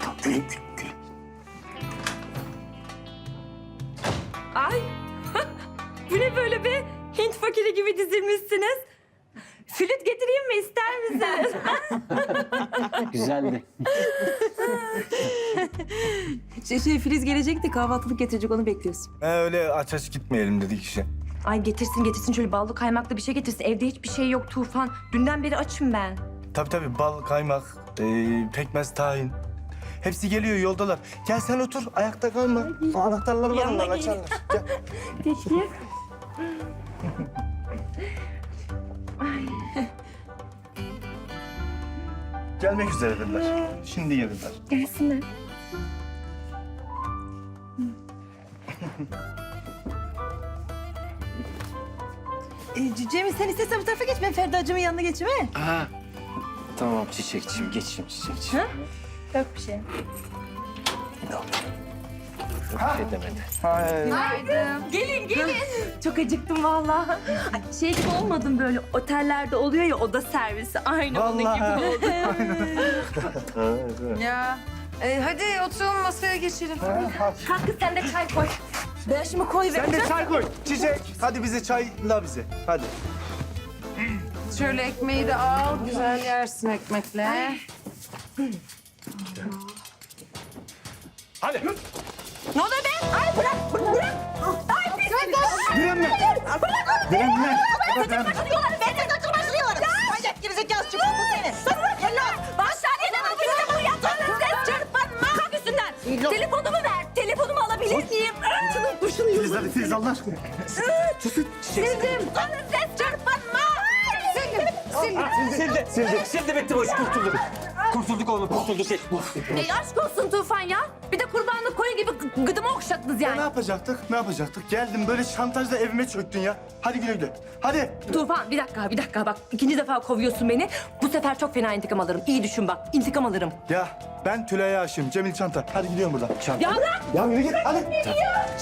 Tamam gülün gülün gülün. Ay bu ne böyle be? Hint fakiri gibi dizilmişsiniz. Flüt getireyim mi ister misiniz? Güzeldi. şey, şey Filiz gelecekti kahvaltılık getirecek onu bekliyoruz. He öyle aç aç gitmeyelim dedik işte. Ay getirsin getirsin şöyle ballı kaymaklı bir şey getirsin. Evde hiçbir şey yok Tufan. Dünden beri açım ben. Tabii tabii bal, kaymak, e, pekmez, tahin. Hepsi geliyor yoldalar. Gel sen otur ayakta kalma. Anahtarları var Yanına onlar geleyim. açarlar. Gel. Peki. Gelmek üzeredirler. Şimdi gelirler. Gelsinler. E, Cemil sen istersen bu tarafa geç. Ben Ferda'cığımın yanına geçeyim he? Ha. Tamam çiçekçim, geçeyim çiçekçim. Yok bir şey. Bir şey demedi. Gelin gelin. Çok acıktım vallahi. Ay, Şey gibi olmadım böyle otellerde oluyor ya oda servisi. Aynı onun gibi oldu. Ya. E, hadi oturalım masaya geçelim. Kalk kız sen de çay koy. Ben şimdi koy Sen de çay koy. Çiçek. Hadi bize çayla bize. Hadi. Şöyle ekmeği de al. Güzel yersin ekmekle. Hadi. Ne oluyor be? Ay bırak bırak. bırak. Ay pis. Direnme. Direnme. Direnme. Başlıyorlar. Ben de saçını başlıyorum. Manyak gerizekalı çıkıyor bu seni. Lan. Başlarına bak. Bizi de buraya atın. Ses çırpınma. Kalk üstünden. Telefonumu ver. Telefonumu alabilir miyim? Şunu duşunu Filiz hadi Filiz Allah aşkına. Sildim. Sana ses çırpınma. Sildim. Sildim. Sildi, sildi, sildi bitti boş kurtulduk. Kurtulduk oğlum, kurtulduk. Ey aşk olsun Tufan ya. Bir de kurbanlık koyun gibi gı- gıdımı okşattınız Ya yani. ne yapacaktık? Ne yapacaktık? Geldim böyle şantajla evime çöktün ya. Hadi güle güle. Hadi. Tufan bir dakika bir dakika bak. ikinci defa kovuyorsun beni. Bu sefer çok fena intikam alırım. İyi düşün bak. İntikam alırım. Ya ben Tülay'a aşığım. Cemil Çanta. Hadi gidiyorum buradan. Ya bırak Ya yürü git hadi.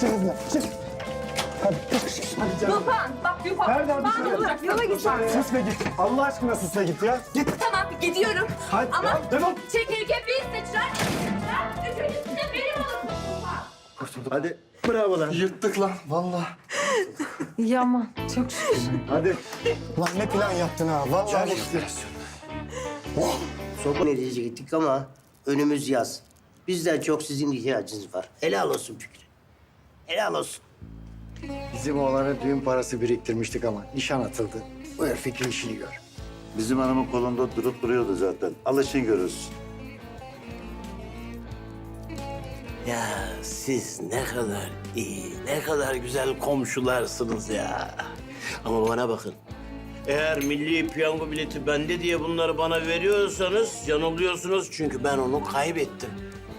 Çık hızlı çık. Hadi. Hadi canım. Tufan. Bak Tufan. Nerede abi? Bana bırak. Yola git. Sus ve git. Allah aşkına sus ve git ya. Git. Gidiyorum. Hadi. Ama ya, defol. çekirge bir sıçrar. Üçüncüsü de benim olsun Tufan. Hadi. Bravo lan. Yırttık lan. Vallahi. Yaman. Çok şükür. Hadi. Lan ne plan yaptın ha? Vallahi. Soba nereye gittik ama önümüz yaz. Bizden çok sizin ihtiyacınız var. Helal olsun Fikri. Helal olsun. Bizim oğlanın düğün parası biriktirmiştik ama nişan atıldı. Bu her fikri işini gör. Bizim hanımın kolunda durup duruyordu zaten. Alışın görürsün. Ya siz ne kadar iyi, ne kadar güzel komşularsınız ya. Ama bana bakın. Eğer milli piyango bileti bende diye bunları bana veriyorsanız yanılıyorsunuz. Çünkü ben onu kaybettim.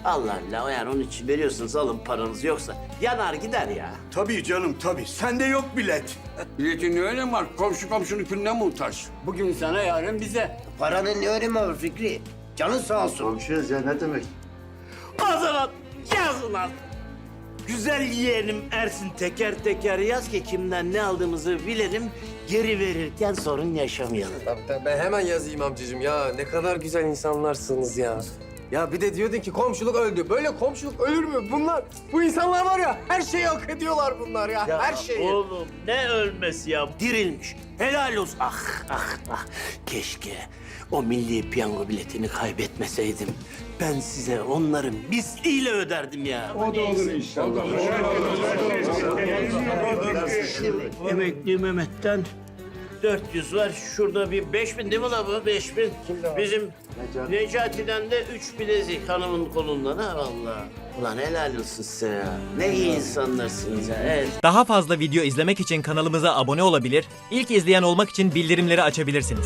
Allah Allah yani onun için veriyorsunuz alın paranız yoksa yanar gider ya. Tabii canım tabii. Sende yok bilet. Biletin ne önemi var? Komşu komşunun külüne muhtaç. Bugün sana, yarın bize. Paranın ne önemi var Fikri? Canın sağ olsun. Komşuyuz ya ne demek? O zaman yazın al. Güzel yeğenim Ersin teker teker yaz ki kimden ne aldığımızı bilelim. Geri verirken sorun yaşamayalım. Tabii tabii ben hemen yazayım amcacığım ya. Ne kadar güzel insanlarsınız ya. Ya bir de diyordun ki komşuluk öldü. Böyle komşuluk ölür mü? Bunlar, bu insanlar var ya her şeyi hak ediyorlar bunlar ya. her şeyi. Oğlum ne ölmesi ya dirilmiş. Helal olsun. Ah ah ah. Keşke o milli piyango biletini kaybetmeseydim. Ben size onların misliyle öderdim ya. O da olur inşallah. Emekli Mehmet'ten 400 var. Şurada bir 5000 değil mi la bu? 5000. Bizim Necati'den de 3 bilezik hanımın kolundan ha vallahi. Ulan helal olsun size ya. Ne iyi insanlarsınız ya. Evet. Daha fazla video izlemek için kanalımıza abone olabilir, ilk izleyen olmak için bildirimleri açabilirsiniz.